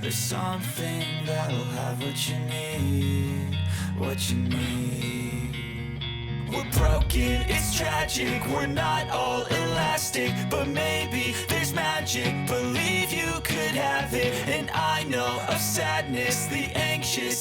There's something that'll have what you need What you need. We're broken, it's tragic We're not all elastic But maybe there's magic. Believe you could have it And I know of sadness The anxious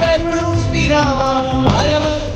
ਮੈਨੂੰ ਸਪੀਰਾਵਾਂ ਹਰਮ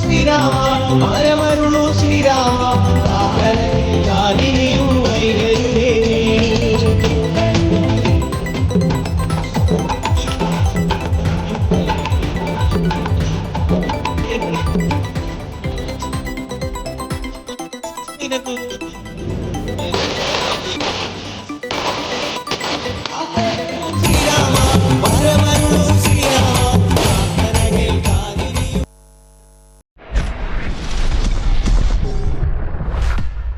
ശ്രീരാമ മരമരുളൂ ശ്രീരാമ ജാതിയും വൈകരുതേ